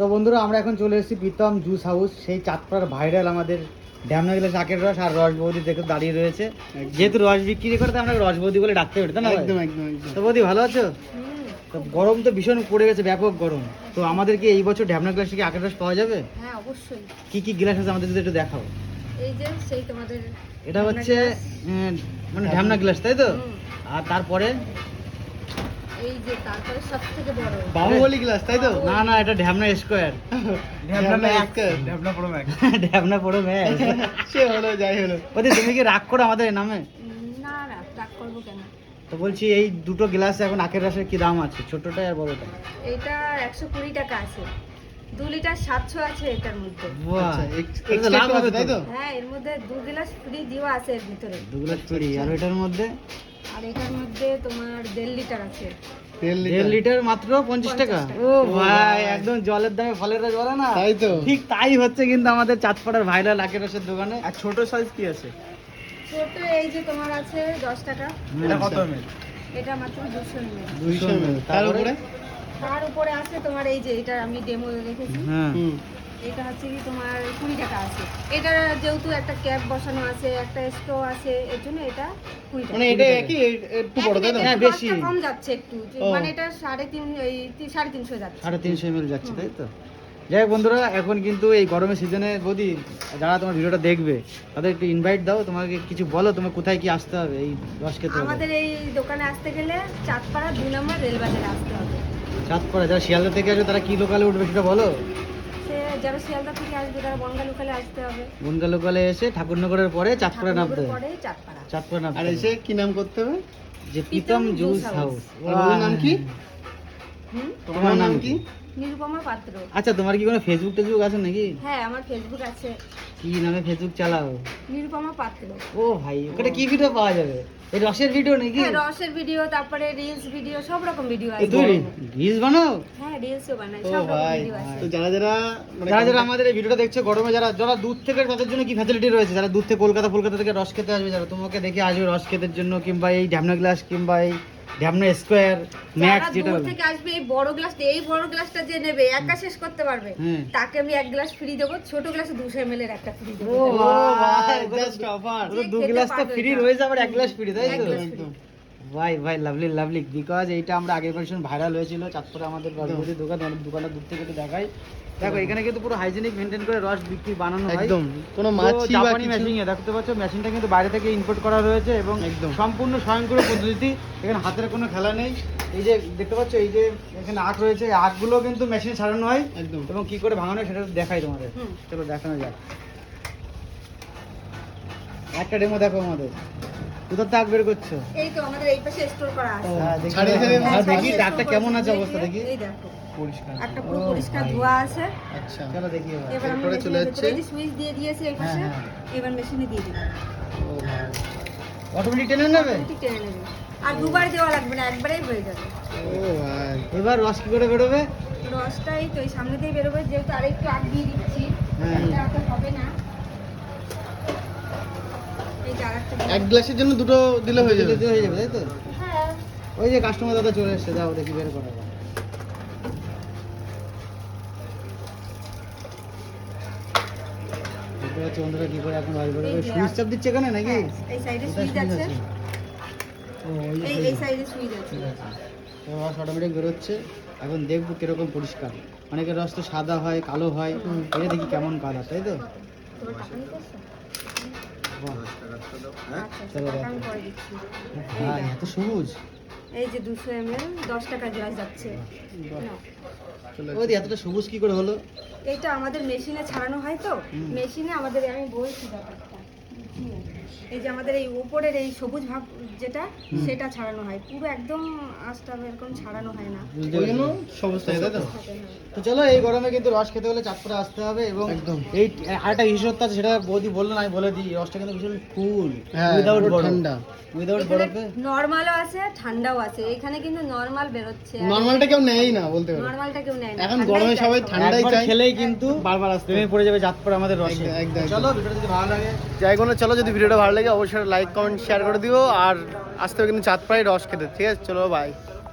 তো বন্ধুরা আমরা এখন চলে এসেছি প্রীতম জুস হাউস সেই চাঁদপাড়ার ভাইরাল আমাদের ড্যামনা গেলে চাকের রস আর রস বৌদি দেখে দাঁড়িয়ে রয়েছে। যেহেতু রস বিক্রি করে তো আমরা রস বৌদি বলে ডাকতে পারি তাই না একদম একদম তো বৌদি ভালো আছো? তো গরম তো ভীষণ পড়ে গেছে ব্যাপক গরম। তো আমাদেরকে এই বছর ঢ্যামনা গ্লাস কি আখের রস পাওয়া যাবে? হ্যাঁ অবশ্যই। কি কি গ্লাস আছে আমাদের যদি একটু দেখাও? এই যে সেই তোমাদের এটা হচ্ছে মানে ঢ্যামনা গ্লাস তাই তো? আর তারপরে? এই যে তারপরে সব বড়। বাহুবলী গ্লাস তাই তো? না না এটা ঢ্যামনা স্কোয়ার ঢ্যাবনা ম্যাক্স ঢ্যামনা পড়ো ম্যাক্স ঢ্যামনা পড়ো ম্যাক্স সে হলো যাই হলো। বৌদি তুমি কি রাগ করো আমাদের নামে? না না রাগ করব কেন? তো বলছি এই দুটো গ্লাসে এখন আখের রসের কি দাম আছে? ছোটটা আর বড়টা এটা একশো কুড়ি টাকা আছে। দু লিটার সাতশো আছে এটার মধ্যে। বাহ আচ্ছা, ex- এটা তো লাভ হবে তাই তো? হ্যাঁ এর মধ্যে দু গ্লাস ফ্রি দেওয়া আছে এর ভিতরে। দু গ্লাস চুরি আর ওইটার মধ্যে? আর এটার মধ্যে তোমার দেড় লিটার আছে। দেড় লিটার। মাত্র পঞ্চাশ টাকা। ও ভাই একদম জলের দামে ফলের রস বলে না? তাই তো। ঠিক তাই হচ্ছে কিন্তু আমাদের চাঁদপাড়ার ভাইরাল আখের রসের দোকানে। আর ছোট সাইজ কি আছে? ছোট এই যে তোমার আছে দশ টাকা। এটা কত ml? এটা মাত্র দুশো নেবে দুইশো ml তার উপরে? তার উপরে আছে তোমার এই যে এটা আমি ডেমো রেখেছি। হ্যাঁ। হুম। এটা হচ্ছে কি তোমার কুড়ি টাকা আছে। এটা যেহেতু একটা ক্যাপ বসানো আছে একটা স্টো আছে এর জন্য এটা কুড়ি টাকা। মানে এটা একই একটু বড় তাই তো হ্যাঁ, বেশি। কম যাচ্ছে একটু। মানে এটা সাড়ে তিন এই সাড়ে তিনশো যাচ্ছে। সাড়ে তিনশো এমএল যাচ্ছে তাই তো? যাই হোক বন্ধুরা এখন কিন্তু এই গরমের সিজনে বৌদি যারা তোমার ভিডিওটা দেখবে তাদের একটু ইনভাইট দাও তোমাকে কিছু বলো তোমার কোথায় কি আসতে হবে এই রস খেতে আমাদের এই দোকানে আসতে গেলে চাঁদপাড়া দুই নম্বর রেলবাজারে আসতে হবে। চাঁদপাড়া যারা শিয়ালদা থেকে আসবে তারা কি লোকালে উঠবে সেটা বলো? সে যারা শিয়ালদা থেকে আসবে তারা বনগা লোকালে আসতে হবে। বনগা লোকালে এসে ঠাকুরনগরের পরে চাঁদপাড়া নামতে। ঠাকুরনগর হবে। পরে চাঁদপাড়া। চাঁদপাড়া আর এসে কি নাম করতে হবে? যে প্রীতম জুস হাউস। আর নাম কি? হুম তোমার নাম কি? নিরুপমা পাত্র। আচ্ছা তোমার কি কোনো ফেসবুক টেসবুক আছে নাকি? হ্যাঁ আমার ফেসবুক আছে। কি নামে ফেসবুক চালাও? নিরুপমা পাত্র। ও ভাই ওটা কি ভিডিও পাওয়া যাবে? এই রসের ভিডিও নাকি? হ্যাঁ রসের ভিডিও তারপরে রিলস ভিডিও সব রকম ভিডিও আছে। তুই রিলস বানাও? হ্যাঁ রিলসও বানাই সব রকম ভাই ভিডিও আছে। তো যারা যারা মানে যারা যারা আমাদের এই ভিডিওটা দেখছে গরমে যারা যারা দূর থেকে তাদের জন্য কি ফ্যাসিলিটি রয়েছে? যারা দূর থেকে কলকাতা কলকাতা থেকে রস খেতে আসবে যারা তোমাকে দেখে আসবে রস খেতের জন্য কিংবা এই ঢ্যামনা গ্লাস কিংবা এই ঢ্যামনা স্কোয়ার ম্যাক্স যেটা দূর থেকে আসবে এই বড় গ্লাসটা এই বড় গ্লাসটা যে নেবে একা শেষ করতে পারবে। হ্যাঁ। তাকে আমি এক গ্লাস ফ্রি দেবো ছোট গ্লাসে দুশো ml এর একটা ফ্রি দেবো। ও ভাই জাস্ট অফার দু খেতে গ্লাসটা ফ্রি রয়ে যাবে এক গ্লাস ফ্রি তাই তো? গ্লাস ভাই ভাই লাভলি লাভলি বিকজ এইটা আমরা আগের ভার্সন ভাইরাল হয়েছিল চাঁদপুরে আমাদের রসবতী দোকান আমাদের দোকানটা দূর থেকে একটু দেখাই। দেখো এখানে কিন্তু পুরো হাইজেনিক মেনটেন করে রস বিক্রি বানানো হয়। একদম কোনো মাছি বা কিছু মেশিন দেখতে পাচ্ছ মেশিনটা কিন্তু বাইরে থেকে ইম্পোর্ট করা রয়েছে এবং একদম। সম্পূর্ণ স্বয়ংক্রিয় পদ্ধতি এখানে হাতের কোনো খেলা নেই। এই যে দেখতে পাচ্ছ এই যে এখানে আখ রয়েছে এই আখগুলো কিন্তু মেশিনে ছাড়ানো হয়। একদম। এবং কি করে ভাঙানো হয় সেটা দেখাই তোমাদের। চলো দেখানো যাক। একটা ডেমো দেখো আমাদের। কোথার থেকে বের করছ? এই তো আমাদের এই পাশে স্টোর করা আছে। হ্যাঁ, দেখি। ছাড়িয়ে ছাড়িয়ে হ্যাঁ, দেখি ডাকটা কেমন আছে অবস্থা দেখি। এই দেখো। পরিষ্কার। একটা পুরো পরিষ্কার ধোয়া আছে। আচ্ছা। চলো দেখি এবার। চলে যাচ্ছে। যে সুইচ দিয়ে দিয়েছি এই পাশে হ্যাঁ, হ্যাঁ। এবার মেশিনে দিয়ে দিবি ও ভাই অটোমেটিক টেনে নেবে? ঠিক টেনে নেবে। আর দুবার দেওয়া লাগবে না একবারেই হয়ে যাবে। ও ভাই। এবার রস কি করে বেরোবে? রসটাই তো এই সামনে দিয়ে বেরোবে যেহেতু আরেকটু আগ দিয়ে দিচ্ছি। হ্যাঁ। এটা অত হবে না এই যে আরেকটা দিয়ে- এক গ্লাসের জন্য দুটো দিলে হয়ে যাবে। দিলে হয়ে যাবে তাই তো? হ্যাঁ। ওই যে কাস্টমার দাদা চলে এসছে যাও দেখি বের করা কি করে এখন সুইচ চাপ দিচ্ছে নাকি হ্যাঁ, এই সাইডে সুইচ আছে। ও এই এই সাইডে সুইচ আছে। ঠিক আছে। তো রস অটোমেটিক বেরোচ্ছে। এখন দেখব কীরকম পরিষ্কার। অনেকের রস তো সাদা হয় কালো হয়। এটা দেখি কেমন কালার তাই তো? এত সবুজ এই যে দুশো এম এল দশ টাকা গ্লাস যাচ্ছে। ওই এতটা সবুজ কি করে হলো? এইটা আমাদের মেশিনে ছাড়ানো হয় তো। মেশিনে আমাদের আমি বলছি ব্যাপারটা। এই যে আমাদের এই উপরের এই সবুজ ভাব যেটা সেটা ছাড়ানো হয়। পুরো একদম আঁচটা এরকম ছাড়ানো হয় না। বুঝতে ওই জন্য সবুজ থাকে তাই তো? তো চলো এই গরমে কিন্তু রস খেতে হলে চাঁদপুরে আসতে হবে এবং একদম। এই আরেকটা বিশেষত্ব আছে সেটা বৌদি বলল না আমি বলে দিই রসটা কিন্তু ভীষণ কুল হ্যাঁ উইদাউট ঠান্ডা। উইদাউট বরফে? নর্মালও আছে ঠান্ডাও আছে। এখানে কিন্তু নর্মাল বেরোচ্ছে। নর্মালটা কেউ নেয়ই না বলতে নর্মালটা কেউ নেয় না। এখন ঠান্ডাই গরমে সবাই। ঠান্ডাই চাই খেলেই কিন্তু বারবার আসতে পড়ে যাবে চাঁদপুর আমাদের রসে। চলো ভিডিওটা যদি ভালো লাগে। যাই কোনো চলো, যদি ভিডিওটা ভালো লাগে, অবশ্যই লাইক কমেন্ট শেয়ার করে দিও। আর আসতে হবে কিন্তু প্রায় রস খেতে। ঠিক আছে, চলো বাই